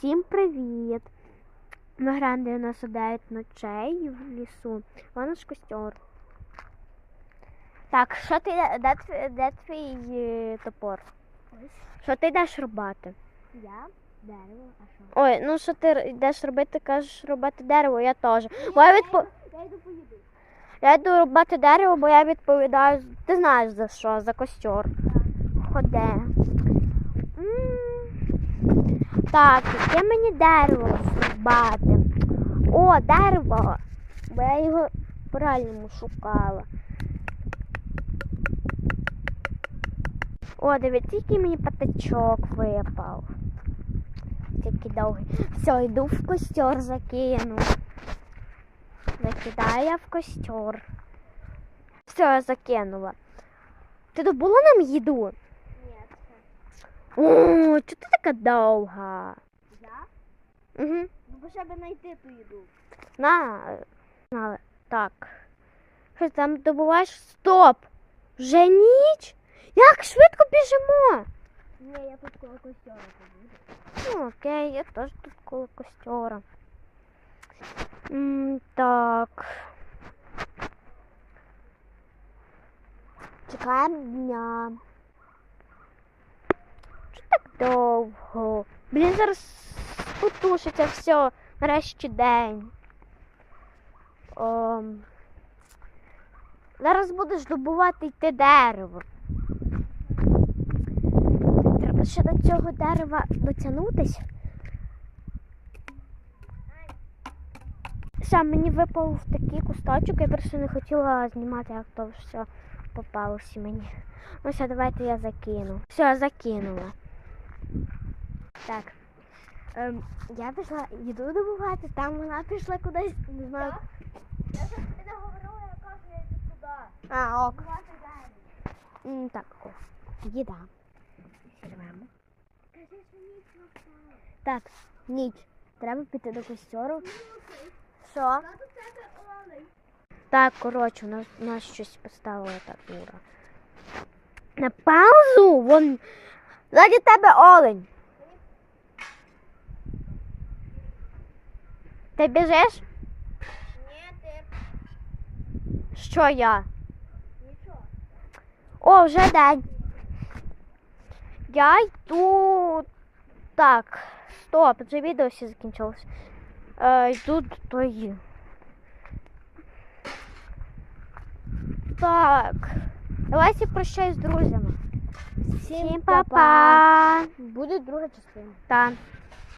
Всім привіт! Ми граємо 99 ночей в лісу. Вон наш костер. Так, що ти де, твій- де твій е, топор? Ось. Що ти йдеш робити? Я дерево, а що? Ой, ну що ти йдеш робити, кажеш робити дерево, я теж. Бо я, відпо... Я йду поїду. я йду робити дерево, бо я відповідаю. Ти знаєш за що? За костер. Ходе. Так, яке мені дерево зрубати? О, дерево! Бо я його правильному шукала. О, дивіться, який мені патичок випав. Такий довгий. Все, йду в костер закину. Закидаю я в костер. Все, я закинула. Ти добула нам їду? О, чого ти така довга? Я? Угу. Ну, бо щоб знайти ту їду. На, на, так. Що ти там добуваєш? Стоп! Вже ніч? Як швидко біжимо? Ні, я тут коло костера побуду. Ну, окей, я теж тут коло костера. М, так. Чекаємо дня. Довго? Блін, зараз потушиться все. Нарешті день. Ом. Зараз будеш добувати йти дерево. Треба ще до цього дерева дотягнутись. Все, мені випав такий кусточок, я просто не хотіла знімати, як то все попалося мені. Ну все, давайте я закину. Все, закинула. Так. Ем, я пішла їду добувати, там вона пішла кудись, не знаю. Я щось тобі не говорила, я кажу, я йду туди. А, ок. М, так, о. Їда. Рвемо. Кажи, що ніч настала. Так, ніч. Треба піти до костеру. Що? Та тут тебе олень. Так, коротше, у нас, у нас щось поставила та дура. На паузу! Вон. Ззаді тебе олень. Ти біжиш? Ні, ти. Що я? Нічого. О, вже день. Я йду. Так, стоп, вже відео все закінчилось. Е, йду до тої. Так. Давайте прощаюсь з друзями. Всім па-па. Буде друга частина. Та.